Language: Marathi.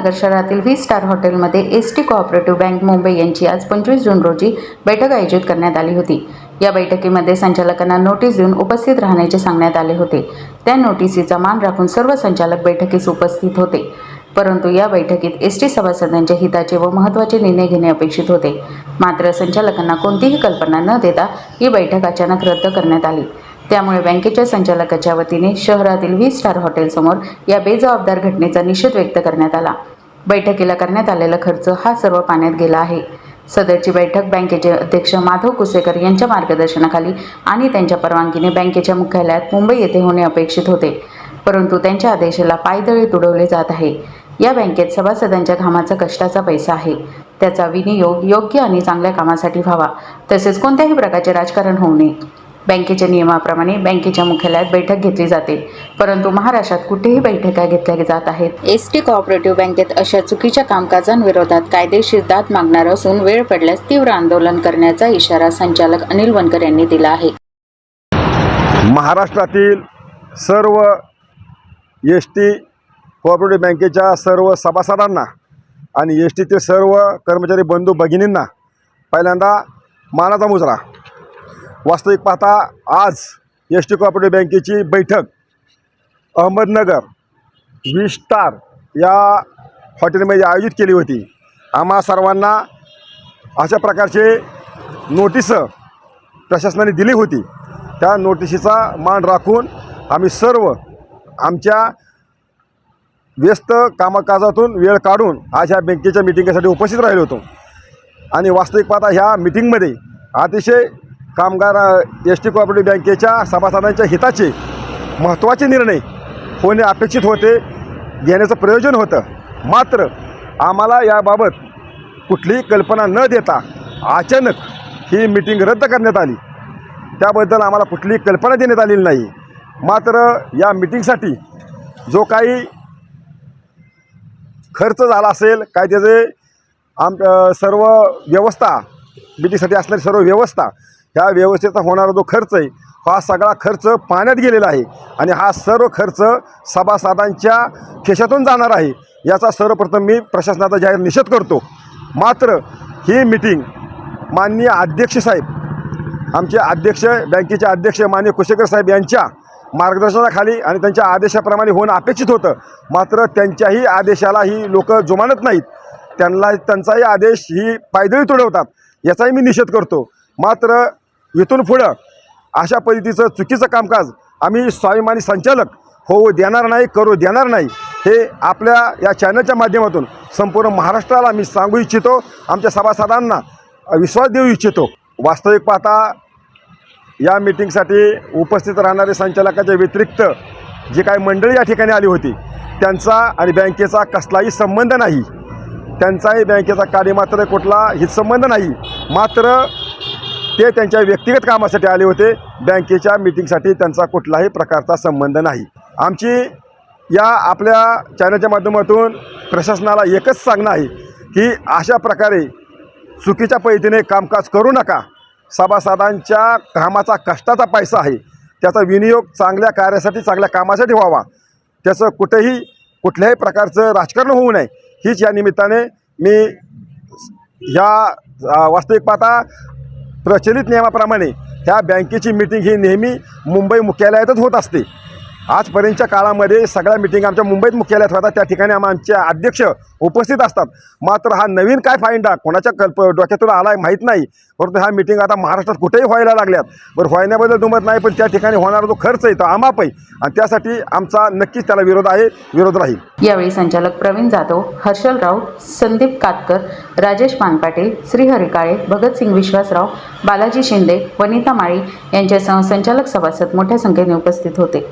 अहमदनगर शहरातील व्ही स्टार हॉटेलमध्ये S T cooperative bank Mumbai यांची आज पंचवीस जून रोजी बैठक आयोजित करण्यात आली होती. या बैठकीमध्ये संचालकांना नोटीस देऊन उपस्थित राहण्याचे सांगण्यात आले होते. त्या नोटिसीचा मान राखून सर्व संचालक बैठकीस उपस्थित होते. परंतु या बैठकीत एस टी सभासदांच्या हिताचे व महत्त्वाचे निर्णय घेणे अपेक्षित होते. मात्र संचालकांना कोणतीही कल्पना न देता ही बैठक अचानक रद्द करण्यात आली. त्यामुळे बँकेच्या संचालकाच्या वतीने शहरातील व्ही स्टार हॉटेलसमोर या बेजबाबदार घटनेचा निषेध व्यक्त करण्यात आला. बैठकीला करण्यात आलेला खर्च हा सर्व पाण्यात गेला आहे. सदरची बैठक बँकेचे अध्यक्ष माधव कुसेकर यांच्या मार्गदर्शनाखाली आणि त्यांच्या परवानगीने बँकेच्या मुख्यालयात मुंबई येथे होणे अपेक्षित होते. परंतु त्यांच्या आदेशाला पायदळी तुडवले जात आहे. या बँकेत सभासदांच्या घामाचा कष्टाचा पैसा आहे. त्याचा विनियोग योग्य आणि चांगल्या कामासाठी व्हावा. तसेच कोणत्याही प्रकारचे राजकारण होऊ नये. बँकेच्या नियमाप्रमाणे बँकेच्या मुख्यालयात बैठक घेतली जाते. परंतु महाराष्ट्रात कुठेही बैठका घेतल्या जात आहेत. एस टी कोऑपरेटिव्ह बँकेत अशा चुकीच्या कामकाजांविरोधात कायदेशीर दाद मागणार असून वेळ पडल्यास तीव्र आंदोलन करण्याचा इशारा संचालक अनिल वनकर यांनी दिला आहे. महाराष्ट्रातील सर्व एस टी कोऑपरेटिव्ह बँकेच्या सर्व सभासदांना आणि एस टीतील सर्व कर्मचारी बंधू भगिनींना पहिल्यांदा मानाचा मुजरा. वास्तविक पाहता आज एस टी कोऑपरेटिव्ह बँकेची बैठक. अहमदनगर वी स्टार या हॉटेलमध्ये आयोजित केली होती. आम्हा सर्वांना अशा प्रकारचे नोटीस प्रशासनाने दिली होती. त्या नोटिशीचा मान राखून आम्ही सर्व आमच्या व्यस्त कामकाजातून वेळ काढून आज ह्या बँकेच्या मिटिंगसाठी उपस्थित राहिलो होतो. आणि वास्तविक पाहता ह्या मिटिंगमध्ये अतिशय कामगार एस टी कोऑपरेटिव्ह बँकेच्या सभासदांच्या हिताचे महत्त्वाचे निर्णय होणे अपेक्षित होते घेण्याचं प्रयोजन होतं. मात्र आम्हाला याबाबत कुठलीही कल्पना न देता अचानक ही मिटिंग रद्द करण्यात आली. त्याबद्दल आम्हाला कुठलीही कल्पना देण्यात आलेली नाही. मात्र या मिटिंगसाठी जो काही खर्च झाला असेल काय त्याचे आम सर्व व्यवस्था मिटिंगसाठी असणारी सर्व व्यवस्था ह्या व्यवस्थेचा होणारा जो खर्च आहे हा सगळा खर्च पाण्यात गेलेला आहे. आणि हा सर्व खर्च सभासदांच्या खिशातून जाणार आहे याचा सर्वप्रथम मी प्रशासनाचा जाहीर निषेध करतो. मात्र ही मिटिंग माननीय अध्यक्ष साहेब आमचे अध्यक्ष बँकेचे अध्यक्ष माननीय कुशेकर साहेब यांच्या मार्गदर्शनाखाली आणि त्यांच्या आदेशाप्रमाणे होणं अपेक्षित होतं. मात्र त्यांच्याही आदेशाला ही लोक जुमानत नाहीत. त्यांना त्यांचाही आदेश ही पायदळी तुडवतात याचाही मी निषेध करतो. मात्र इथून पुढं अशा पद्धतीचं चुकीचं कामकाज आम्ही स्वाभिमानी संचालक होऊ देणार नाही करू देणार नाही हे आपल्या या चॅनलच्या माध्यमातून संपूर्ण महाराष्ट्राला मी सांगू इच्छितो आमच्या सभासदांना विश्वास देऊ इच्छितो. वास्तविक पाहता या मिटिंगसाठी उपस्थित राहणारे संचालकाच्या व्यतिरिक्त जी काही मंडळी या ठिकाणी आली होती त्यांचा आणि बँकेचा कसलाही संबंध नाही. त्यांचाही बँकेचा कार्यमात्र कुठला हितसंबंध नाही. मात्र ते त्यांच्या व्यक्तिगत कामासाठी आले होते. बँकेच्या मिटिंगसाठी त्यांचा कुठलाही प्रकारचा संबंध नाही. आमची या आपल्या चॅनलच्या माध्यमातून प्रशासनाला एकच सांगणं आहे की अशा प्रकारे चुकीच्या पद्धतीने कामकाज करू नका. सभासदांच्या कामाचा कष्टाचा पैसा आहे. त्याचा विनियोग चांगल्या कार्यासाठी चांगल्या कामासाठी व्हावा. त्याचं कुठेही कुठल्याही प्रकारचं राजकारण होऊ नये. हीच या निमित्ताने मी ह्या वास्तविक पाहता प्रचलित नियमाप्रमाणे ह्या बँकेची मिटिंग ही नेहमी मुंबई मुख्यालयातच होत असते. आजपर्यंतच्या काळामध्ये सगळ्या मिटिंग आमच्या मुंबईत मुख्यालयात होतात. त्या ठिकाणी आम आमचे अध्यक्ष उपस्थित असतात. मात्र हा नवीन काय फाईंडा कोणाच्या कल्प डोक्यातून आला आहे माहीत नाही. परंतु ह्या मिटिंग आता महाराष्ट्रात कुठेही व्हायला लागल्यात. बरं व्हायण्याबद्दल दुमत नाही पण त्या ठिकाणी होणारा जो खर्च आहे तो आमाप. आहे आणि त्यासाठी आमचा नक्कीच त्याला विरोध आहे विरोध राहील. यावेळी संचालक प्रवीण जाधव हर्षल राऊत संदीप कातकर राजेश पानपाटील श्रीहरी काळे भगतसिंग विश्वासराव बालाजी शिंदे वनिता माळी यांच्यासह संचालक सभासद मोठ्या संख्येने उपस्थित होते.